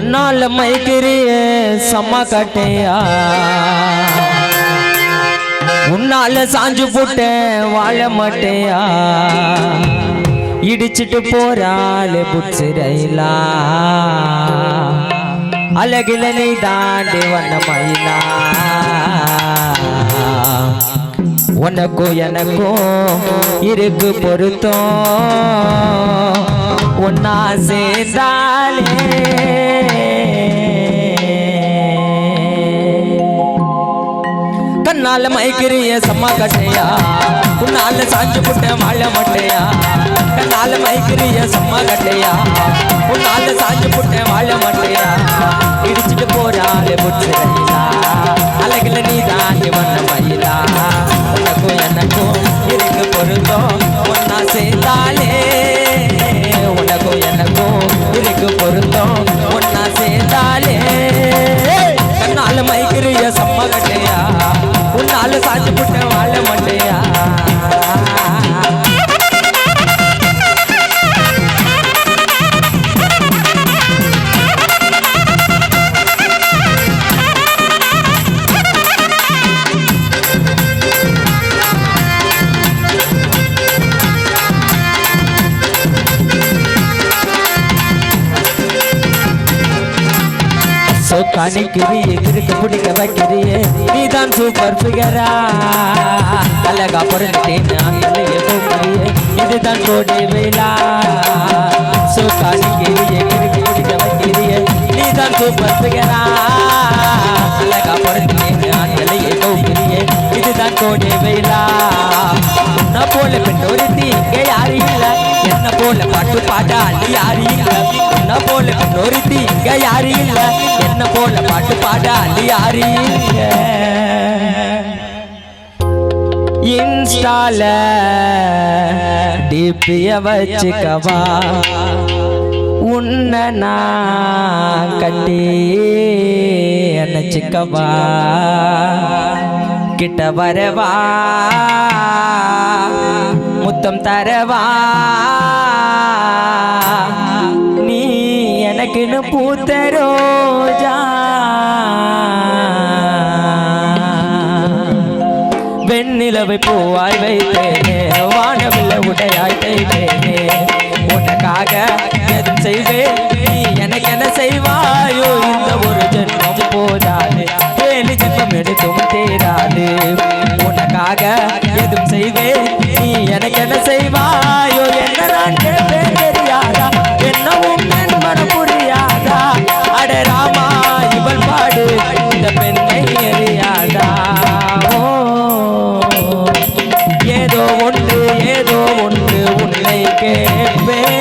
மைக்கிறிய சம்மா கட்டையா. உன்னால சாஞ்சு போட்டேன் வாழ மாட்டேயா. இடிச்சிட்டு போறாள் புட்சு அழகில நீ தாண்டி வண்ண மயிலா. உனக்கும் எனக்கும் இருக்கு பொருத்தம். ஒன்னா சேர்ந்தாலே. கண்ணால மயக்கிறிய சம்மா கட்டையா? உன்னால சாஞ்சு புட்ட வாழ மட்டையா? கண்ணால மயக்கிறிய சம்மா கட்டையா? உன்னால சாஞ்சு புட்ட வாழ மட்டையா? இடிச்சிட்டு போறாளே புடிச்சு கண்ணால மைக்கிறிய சம்ம கட்டையா உன்னால சாஞ்சு புட்ட வாழ காணிக்கிறியே கிறுக்கு பிடிக்க வைக்கிறிய. நீதான் சூப்பர் ஃபிகரா அழகா பிறந்துட்டேன் இல்லையே போக்கிறிய இதுதான் கோடை வேலா. காணிக்கிறியே கிறுக்கு பிடிக்க வைக்கிறிய. நீதான் சூப்பர் ஃபிகரா அழகா பிறந்துட்டேன் இல்லையே போக்கிறிய இதுதான் கோடை வேலா. உன்ன போல பெண்ணொருத்தி இங்கே யாரு இல்ல என்ன போல பாட்டு பாடாளி யாரு இல்ல உன்ன போல பெண்ணொருத்தி இங்க யாரு இல்ல என்ன போல பாட்டு பாடாளி யாரு இல்ல இன்ஸ்டால டிபிய வச்சுக்கவா. உன்னை நான் கட்டி அணைச்சிக்கவா. கிட்ட வரவா. முத்தம் தரவா? நீ எனக்குன்னு பூத்த ரோஜா. வெண்ணிலவை பூவாய் வைத்தேனே. செய்வாயோ என்ன நான் கேட்பேன் தெரியாதா? என்னவும் என் மனம் புரியாதா? அடராமா இவள் பாடு இந்த பெண்ணை எறியாதா? ஏதோ ஒன்று ஏதோ ஒன்று உன்னை கேட்பேன்.